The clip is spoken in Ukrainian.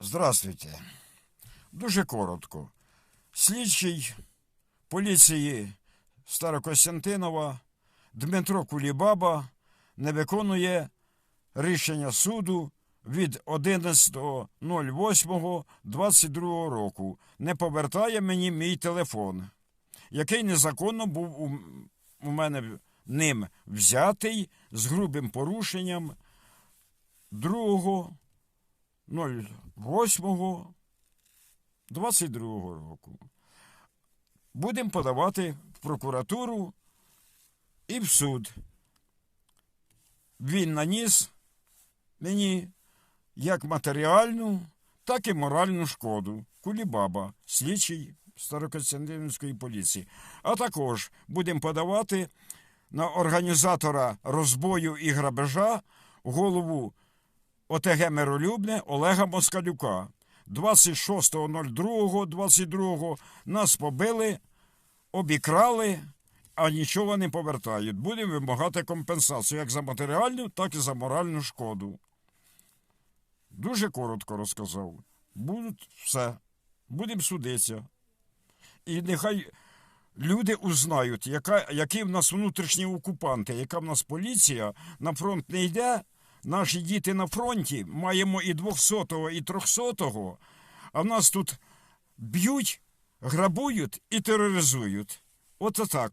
Здравствуйте. Дуже коротко. Слідчий поліції Старокостянтинова Дмитро Кулібаба не виконує рішення суду від 11.08.22 року. Не повертає мені мій телефон, який незаконно був у, мене ним взятий з грубим порушенням 2.08 22 року. Будемо подавати в прокуратуру і в суд. Він наніс мені як матеріальну, так і моральну шкоду. Кулібаба, слідчий Старокостянтинівської поліції. А також будемо подавати на організатора розбою і грабежа голову ОТГ Миролюбне Олега Москалюка. 26.02.22 нас побили, обікрали, а нічого не повертають. Будемо вимагати компенсацію як за матеріальну, так і за моральну шкоду. Дуже коротко розказав. Будуть все. Будемо судитися. І нехай люди узнають, яка, які в нас внутрішні окупанти, яка в нас поліція на фронт не йде. Наші діти на фронті маємо і 200-го, і 300-го, а в нас тут б'ють, грабують і тероризують. От так.